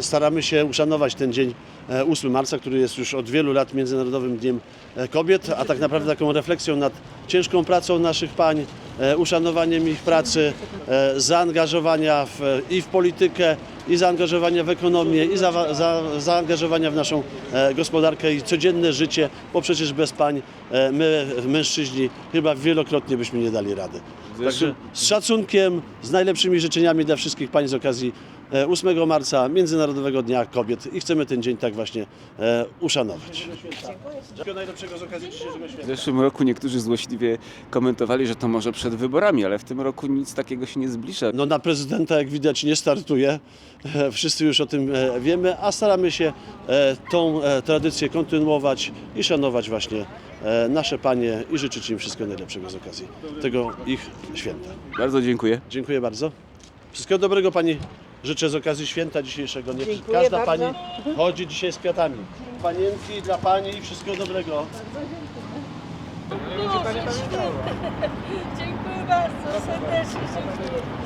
Staramy się uszanować ten dzień e, 8 marca, który jest już od wielu lat Międzynarodowym Dniem e, Kobiet, a tak naprawdę taką refleksją nad ciężką pracą naszych pań, e, uszanowaniem ich pracy, e, zaangażowania w, i w politykę, i zaangażowania w ekonomię, i za, za, zaangażowania w naszą e, gospodarkę i codzienne życie, bo przecież bez pań e, my, mężczyźni, chyba wielokrotnie byśmy nie dali rady. Także z szacunkiem, z najlepszymi życzeniami dla wszystkich pań z okazji e, 8 marca, Międzynarodowego Dnia Kobiet i chcemy ten dzień tak właśnie e, uszanować. Wszystkiego najlepszego z okazji dzisiejszego święta. W zeszłym roku niektórzy złośliwie komentowali, że to może przed wyborami, ale w tym roku nic takiego się nie zbliża. No na prezydenta jak widać nie startuje, E, wszyscy już o tym e, wiemy, a staramy się e, tą e, tradycję kontynuować i szanować właśnie e, nasze panie i życzyć im wszystkiego najlepszego z okazji tego ich święta. Bardzo dziękuję. Dziękuję bardzo. Wszystkiego dobrego Pani życzę z okazji święta dzisiejszego. Nie Dziękuję każda bardzo. Pani chodzi dzisiaj z kwiatami. Panienki dla Pani i wszystkiego dobrego. Dziękuję bardzo serdecznie. Dziękuję.